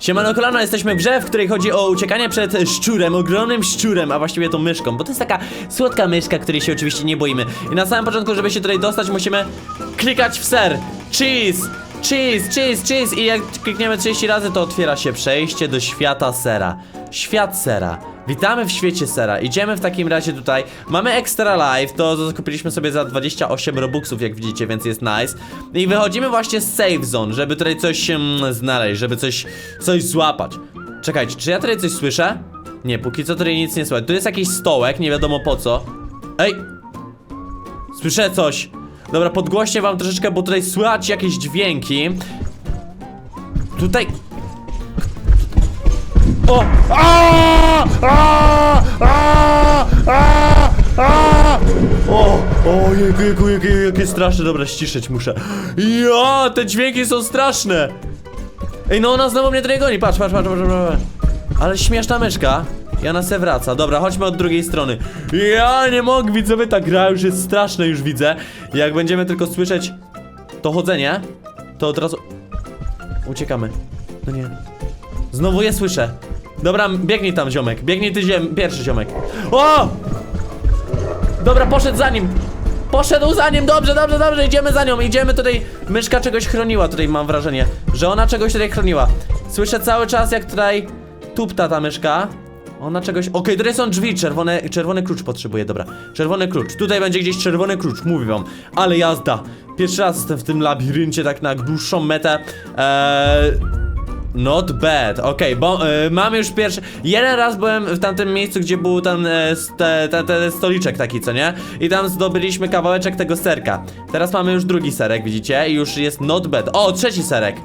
Siemano kolano, jesteśmy w grze, w której chodzi o uciekanie przed szczurem, ogromnym szczurem, a właściwie tą myszką, bo to jest taka słodka myszka, której się oczywiście nie boimy. I na samym początku, żeby się tutaj dostać, musimy klikać w ser. Cheese! Cheese, cheese, cheese i jak klikniemy 30 razy, to otwiera się przejście do świata sera. Świat sera. Witamy w świecie sera. Idziemy w takim razie tutaj. Mamy extra life, to kupiliśmy sobie za 28 robuxów, jak widzicie, więc jest nice. I wychodzimy właśnie z safe zone, żeby tutaj coś um, znaleźć, żeby coś, coś złapać. Czekajcie, czy ja tutaj coś słyszę? Nie, póki co tutaj nic nie słyszę. Tu jest jakiś stołek, nie wiadomo po co. Ej! Słyszę coś. Dobra, podgłośnie wam troszeczkę, bo tutaj słychać jakieś dźwięki. Tutaj... O! A! A! O! O, jejku, jejku, jejku, jakie straszne. Dobra, ściszyć muszę. Ja, te dźwięki są straszne. Ej, no ona znowu mnie tutaj goni. Patrz, patrz, patrz, patrz, patrz. Ale śmieszna myszka. I ona se wraca. Dobra, chodźmy od drugiej strony. Ja nie mogę, widzowie, ta gra już jest straszna, już widzę. Jak będziemy tylko słyszeć to chodzenie, to od razu... Uciekamy. No nie. Znowu je słyszę. Dobra, biegnij tam, ziomek. Biegnij ty, ziem pierwszy ziomek. O! Dobra, poszedł za nim. Poszedł za nim, dobrze, dobrze, dobrze, idziemy za nią, idziemy tutaj. Myszka czegoś chroniła, tutaj mam wrażenie, że ona czegoś tutaj chroniła. Słyszę cały czas, jak tutaj tupta ta myszka. Ona czegoś. Okej, tutaj są drzwi, czerwone, czerwony klucz potrzebuję, dobra. Czerwony klucz. Tutaj będzie gdzieś czerwony klucz, mówię wam. Ale jazda. Pierwszy raz jestem w tym labiryncie, tak na dłuższą metę. Eee. Not bad, okej, bo y, mamy już pierwszy. Jeden raz byłem w tamtym miejscu, gdzie był te, te stoliczek taki, co nie? I tam zdobyliśmy kawałeczek tego serka. Teraz mamy już drugi serek, widzicie? I już jest not bad. O, trzeci serek.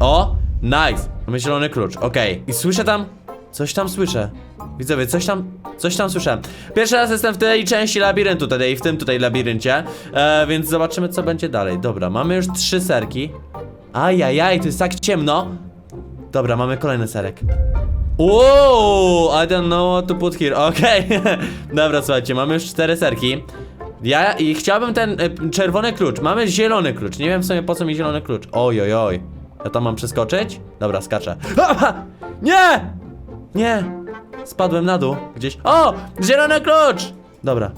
O, nice. Mamy zielony klucz, okej. I słyszę tam. Coś tam słyszę. Widzowie, coś tam, coś tam słyszę. Pierwszy raz jestem w tej części labiryntu tutaj, w tym tutaj labiryncie, e, więc zobaczymy co będzie dalej. Dobra, mamy już trzy serki. Ajajaj, to jest tak ciemno. Dobra, mamy kolejny serek. Wow, I don't know what to put here. Okej, dobra, słuchajcie, mamy już cztery serki. Ja i chciałbym ten y, czerwony klucz. Mamy zielony klucz. Nie wiem w sumie po co mi zielony klucz. Oj, oj, oj. Ja tam mam przeskoczyć? Dobra, skaczę. Nie! Nie! Spadłem na dół gdzieś. O! Zielony klucz! Dobra.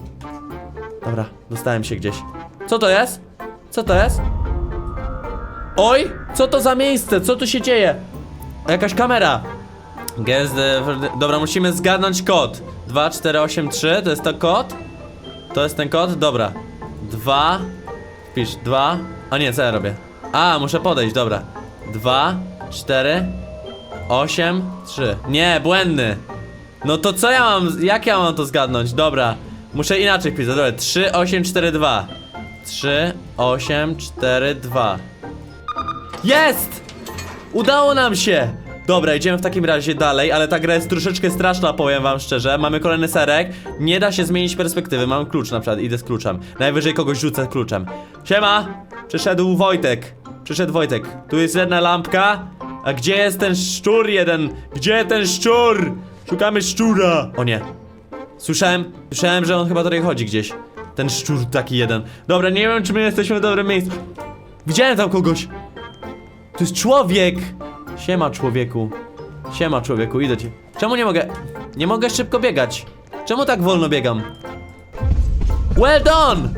Dobra, dostałem się gdzieś. Co to jest? Co to jest? Oj! Co to za miejsce? Co tu się dzieje? Jakaś kamera. Guess the... Dobra, musimy zgadnąć kod. 2483, to jest to kod? To jest ten kod? Dobra. 2. Wpisz 2. A nie, co ja robię? A, muszę podejść, dobra. 2, 4, 8, 3. Nie, błędny. No to co ja mam, jak ja mam to zgadnąć? Dobra. Muszę inaczej pisać, dobra. 3, 8, 4, 2. 3, 8, 4, 2. Jest! Udało nam się! Dobra, idziemy w takim razie dalej, ale ta gra jest troszeczkę straszna, powiem wam szczerze. Mamy kolejny serek, nie da się zmienić perspektywy. Mam klucz na przykład, idę z kluczem. Najwyżej kogoś rzucę kluczem. Siema! Przyszedł Wojtek. Przyszedł Wojtek. Tu jest jedna lampka. A gdzie jest ten szczur jeden? Gdzie ten szczur? Szukamy szczura! O nie. Słyszałem, słyszałem, że on chyba tutaj chodzi gdzieś. Ten szczur taki jeden. Dobra, nie wiem, czy my jesteśmy w dobrym miejscu. Widziałem tam kogoś. To jest człowiek! Siema człowieku. Siema człowieku, idę ci. Czemu nie mogę? Nie mogę szybko biegać. Czemu tak wolno biegam? Well done!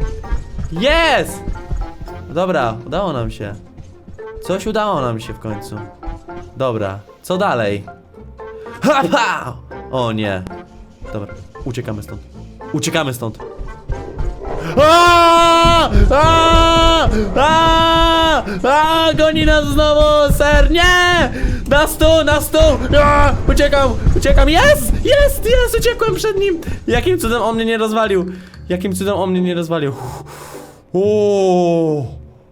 Yes! Dobra, udało nam się. Coś udało nam się w końcu. Dobra, co dalej? Ha, ha! O nie. Dobra, uciekamy stąd. Uciekamy stąd. Aaaa! Aaaa! Goni nas znowu, ser! Nie! Na stół, na stół! Aaaa! Uciekam, uciekam! Jest! Jest! Jest! Uciekłem przed nim! Jakim cudem on mnie nie rozwalił? Jakim cudem on mnie nie rozwalił?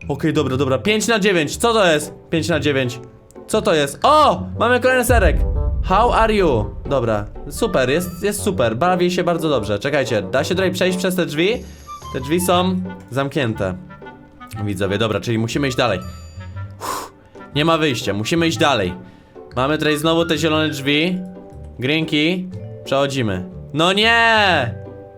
Okej, dobra, dobra. 5 na 9. Co to jest? 5 na 9. Co to jest? O! Mamy kolejny serek. How are you? Dobra, super, jest, jest super. Bawię się bardzo dobrze. Czekajcie, da się tutaj przejść przez te drzwi? Te drzwi są zamknięte. Widzowie, dobra, czyli musimy iść dalej. Uff, nie ma wyjścia, musimy iść dalej. Mamy tutaj znowu te zielone drzwi. Greenki. Przechodzimy. No nie!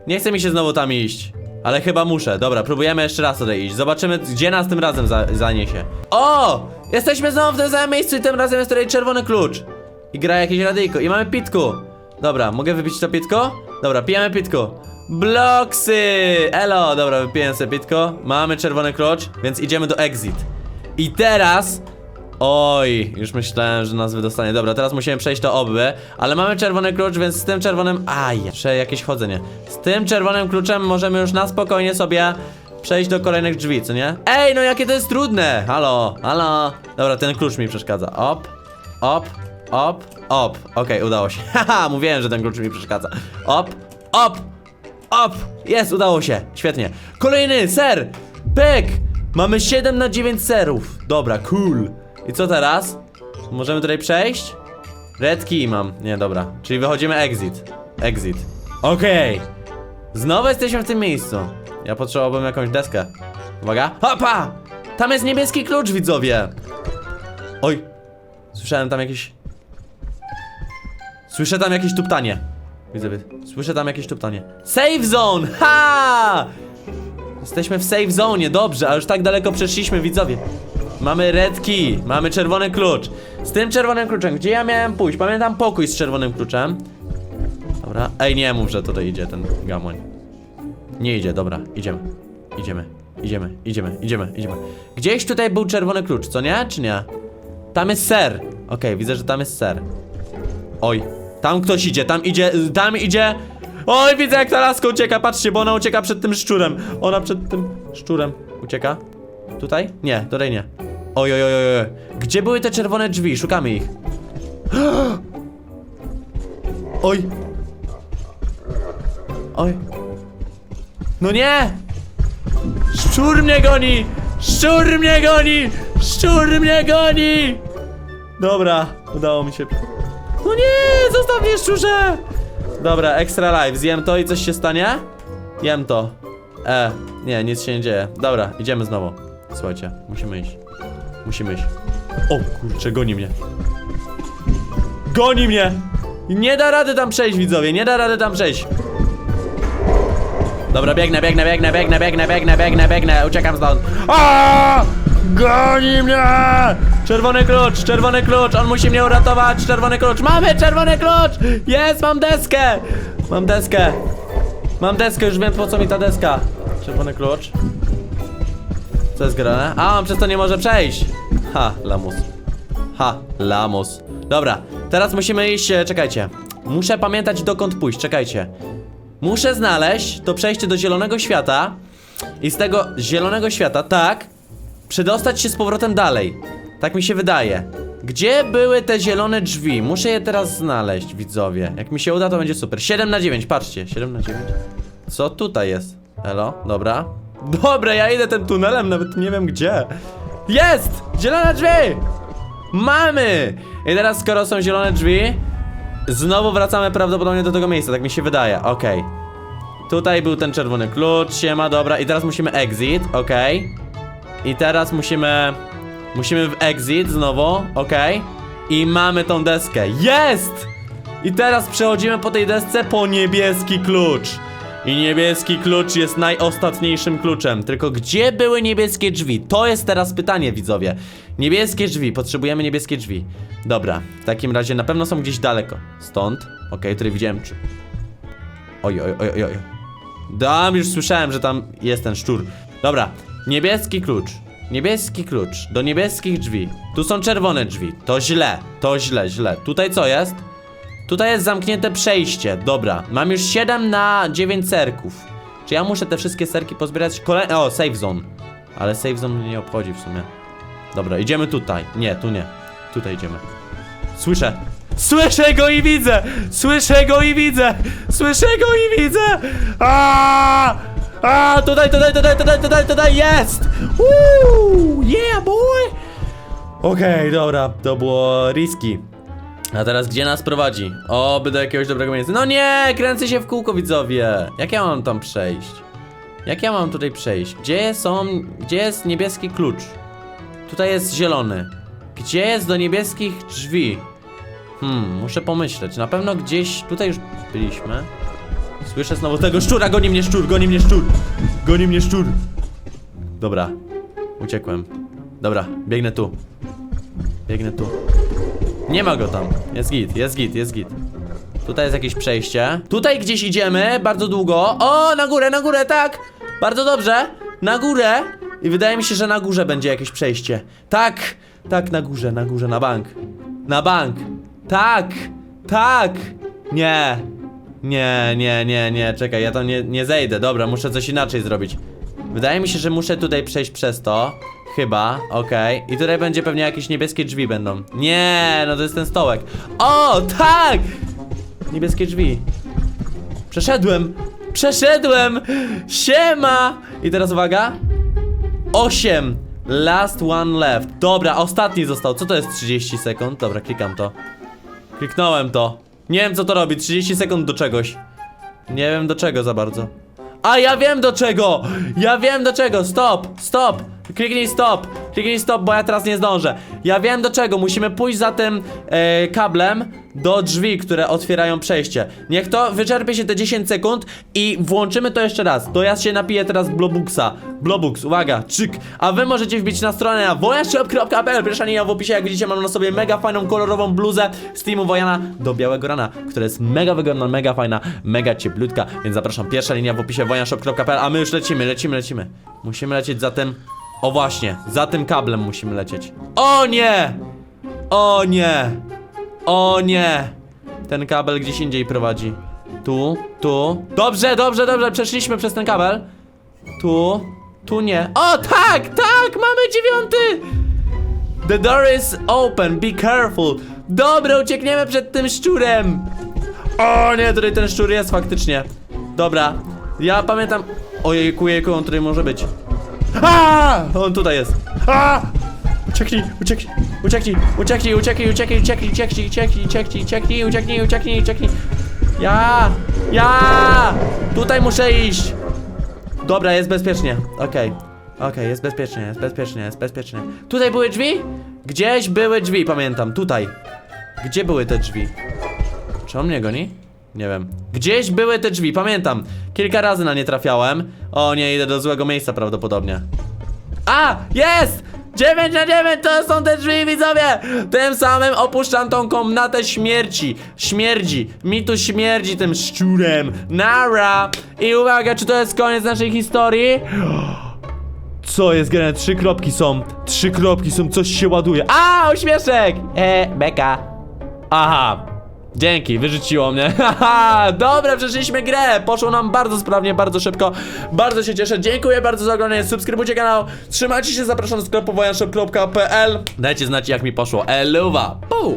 Nie chce mi się znowu tam iść. Ale chyba muszę. Dobra, próbujemy jeszcze raz tutaj iść. Zobaczymy, gdzie nas tym razem za zaniesie. O! Jesteśmy znowu w tym samym miejscu i tym razem jest tutaj czerwony klucz. I gra jakieś radyjko. I mamy pitku. Dobra, mogę wypić to pitko? Dobra, pijemy pitko. Bloksy! Elo! Dobra, wypiję sobie pitko. Mamy czerwony klucz, więc idziemy do exit. I teraz Oj, już myślałem, że nas wydostanie. Dobra, teraz musimy przejść to obby, ale mamy czerwony klucz, więc z tym czerwonym... Aj, jeszcze jakieś chodzenie. Z tym czerwonym kluczem możemy już na spokojnie sobie przejść do kolejnych drzwi, co nie? Ej, no jakie to jest trudne! Halo, halo. Dobra, ten klucz mi przeszkadza. Op, op, op, op. Okej, udało się. Haha, mówiłem, że ten klucz mi przeszkadza. Op, op, op. Jest, udało się. Świetnie. Kolejny, ser! Pyk! Mamy 7 na 9 serów. Dobra, cool. I co teraz? Możemy tutaj przejść? Red key mam. Nie, dobra. Czyli wychodzimy exit. Exit. Okej. Znowu jesteśmy w tym miejscu. Ja potrzebowałbym jakąś deskę. Uwaga. Hopa! Tam jest niebieski klucz, widzowie. Oj. Słyszałem tam jakieś... Słyszę tam jakieś tuptanie. Widzowie, słyszę tam jakieś tuptanie. Save zone! Ha! Jesteśmy w save zone, dobrze, a już tak daleko przeszliśmy, widzowie. Mamy red key, mamy czerwony klucz. Z tym czerwonym kluczem, gdzie ja miałem pójść? Pamiętam pokój z czerwonym kluczem. Dobra, ej, nie mów, że tutaj idzie ten gamoń. Nie idzie, dobra, idziemy. Idziemy, idziemy, idziemy, idziemy, idziemy. Gdzieś tutaj był czerwony klucz, co nie? Czy nie? Tam jest ser. Okej, widzę, że tam jest ser. Oj, tam ktoś idzie, tam idzie, tam idzie. Oj, widzę jak ta laska ucieka, patrzcie, bo ona ucieka przed tym szczurem. Ona przed tym szczurem ucieka. Tutaj? Nie, tutaj nie. Oj, oj, oj. oj. Gdzie były te czerwone drzwi? Szukamy ich. Oj. Oj. No nie! Szczur mnie goni! Szczur mnie goni! Szczur mnie goni! Dobra, udało mi się. No nie, zostaw mnie szczurze! Dobra, extra life, zjem to i coś się stanie? Jem to. E, nie, nic się nie dzieje. Dobra, idziemy znowu. Słuchajcie, musimy iść. Musimy iść. O kurczę, goni mnie. Goni mnie! Nie da rady tam przejść, widzowie, nie da rady tam przejść. Dobra, biegnę, biegnę, biegnę, biegnę, biegnę, biegnę, biegnę, biegnę, uciekam stąd. Aaaa! Goni mnie! Czerwony klucz, czerwony klucz, on musi mnie uratować, czerwony klucz. Mamy czerwony klucz! Jest, mam deskę! Mam deskę. Mam deskę, już wiem po co mi ta deska. Czerwony klucz. Co jest grane? A, on przez to nie może przejść. Ha, lamus. Ha, lamus. Dobra, teraz musimy iść, e, czekajcie. Muszę pamiętać dokąd pójść, czekajcie. Muszę znaleźć to przejście do zielonego świata i z tego zielonego świata, tak, przedostać się z powrotem dalej. Tak mi się wydaje. Gdzie były te zielone drzwi? Muszę je teraz znaleźć, widzowie. Jak mi się uda, to będzie super. 7 na 9, patrzcie. 7 na 9. Co tutaj jest? Elo, dobra. Dobra, ja idę tym tunelem, nawet nie wiem gdzie. Jest! Zielone drzwi! Mamy! I teraz, skoro są zielone drzwi, znowu wracamy prawdopodobnie do tego miejsca, tak mi się wydaje. Okej. Tutaj był ten czerwony klucz, siema, dobra. I teraz musimy exit, okej. I teraz musimy... Musimy w exit znowu, okej. I mamy tą deskę. Jest! I teraz przechodzimy po tej desce po niebieski klucz. I niebieski klucz jest najostatniejszym kluczem. Tylko gdzie były niebieskie drzwi? To jest teraz pytanie, widzowie. Niebieskie drzwi, potrzebujemy niebieskie drzwi. Dobra, w takim razie na pewno są gdzieś daleko. Stąd, okej, tutaj widziałem. Czy... Oj, oj, oj, oj, oj. Dam, już słyszałem, że tam jest ten szczur. Dobra, niebieski klucz. Niebieski klucz do niebieskich drzwi. Tu są czerwone drzwi. To źle, to źle, źle. Tutaj co jest? Tutaj jest zamknięte przejście. Dobra, mam już 7 na 9 serków. Czy ja muszę te wszystkie serki pozbierać? Kolej... O, save zone. Ale save zone mnie nie obchodzi w sumie. Dobra, idziemy tutaj. Nie, tu nie. Tutaj idziemy. Słyszę. Słyszę go i widzę! Słyszę go i widzę! Słyszę go i widzę! A! A! Tutaj, tutaj, tutaj, tutaj, tutaj, tutaj jest! Woo! Yeah, boy! Okej, dobra, to było risky. A teraz gdzie nas prowadzi? Oby do jakiegoś dobrego miejsca. No nie, kręcę się w kółko, widzowie. Jak ja mam tam przejść? Jak ja mam tutaj przejść? Gdzie są, gdzie jest niebieski klucz? Tutaj jest zielony. Gdzie jest do niebieskich drzwi? Hmm, muszę pomyśleć. Na pewno gdzieś tutaj już byliśmy. Słyszę znowu tego szczura, goni mnie szczur, goni mnie szczur. Goni mnie szczur. Dobra. Uciekłem. Dobra, biegnę tu. Biegnę tu. Nie ma go tam. Jest git, jest git, jest git. Tutaj jest jakieś przejście. Tutaj gdzieś idziemy, bardzo długo. O, na górę, na górę, tak! Bardzo dobrze. Na górę. I wydaje mi się, że na górze będzie jakieś przejście. Tak, tak, na górze, na górze, na bank. Na bank. Tak, tak. Nie. Nie, nie, nie, nie, czekaj, ja tam nie, nie zejdę. Dobra, muszę coś inaczej zrobić. Wydaje mi się, że muszę tutaj przejść przez to. Chyba, okej. I tutaj będzie pewnie jakieś niebieskie drzwi będą. Nie, no to jest ten stołek. O, tak! Niebieskie drzwi. Przeszedłem! Przeszedłem! Siema! I teraz uwaga. 8. Last one left. Dobra, ostatni został. Co to jest 30 sekund? Dobra, klikam to. Kliknąłem to. Nie wiem co to robi. 30 sekund do czegoś. Nie wiem do czego za bardzo. A ja wiem do czego! Ja wiem do czego! Stop! Stop! Kliknij stop! Kliknij stop, bo ja teraz nie zdążę. Ja wiem do czego. Musimy pójść za tym e, kablem do drzwi, które otwierają przejście. Niech to wyczerpie się te 10 sekund i włączymy to jeszcze raz. To ja się napiję teraz Blobuxa. Blobux, uwaga, czyk. A wy możecie wbić na stronę na wojanshop.pl. Linia w opisie, jak widzicie, mam na sobie mega fajną, kolorową bluzę z teamu Wojana do białego rana, która jest mega wygodna, mega fajna, mega cieplutka, więc zapraszam, pierwsza linia w opisie wojanshop.pl, a my już lecimy, lecimy, lecimy. Musimy lecieć za tym, o właśnie, za tym kablem musimy lecieć. O nie! O nie! O nie! Ten kabel gdzieś indziej prowadzi. Tu, tu. Dobrze, dobrze, dobrze, przeszliśmy przez ten kabel. Tu, tu nie. O, tak, tak, mamy dziewiąty! The door is open, be careful. Dobra, uciekniemy przed tym szczurem. O nie, tutaj ten szczur jest faktycznie. Dobra, ja pamiętam. Ojejku, jejku, on tutaj może być. A! On tutaj jest. A! Ucieknij, ucieknij, ucieknij, ucieknij, ucieknij, ucieknij, ucieknij, ucieknij, ucieknij, ucieknij, ucieknij, ucieknij, ucieknij, ucieknij. Ja! Ja! Tutaj muszę iść. Dobra, jest bezpiecznie. Okej. Okej, jest bezpiecznie, jest bezpiecznie, jest bezpiecznie. Tutaj były drzwi? Gdzieś były drzwi, pamiętam. Tutaj. Gdzie były te drzwi? Czy on mnie goni? Nie wiem. Gdzieś były te drzwi, pamiętam. Kilka razy na nie trafiałem. O nie, idę do złego miejsca prawdopodobnie. A! Jest! 9 na 9 to są te drzwi, widzowie! Tym samym opuszczam tą komnatę śmierci. Śmierdzi. Mi tu śmierdzi tym szczurem. Nara! I uwaga, czy to jest koniec naszej historii? Co jest grane? Trzy kropki są. Trzy kropki są, coś się ładuje. A, uśmieszek! E, beka. Aha. Dzięki, wyrzuciło mnie. Haha, dobra, przeszliśmy grę. Poszło nam bardzo sprawnie, bardzo szybko. Bardzo się cieszę. Dziękuję bardzo za oglądanie. Subskrybujcie kanał. Trzymajcie się, zapraszam do sklepu. Dajcie znać, jak mi poszło. Eluwa. Puu.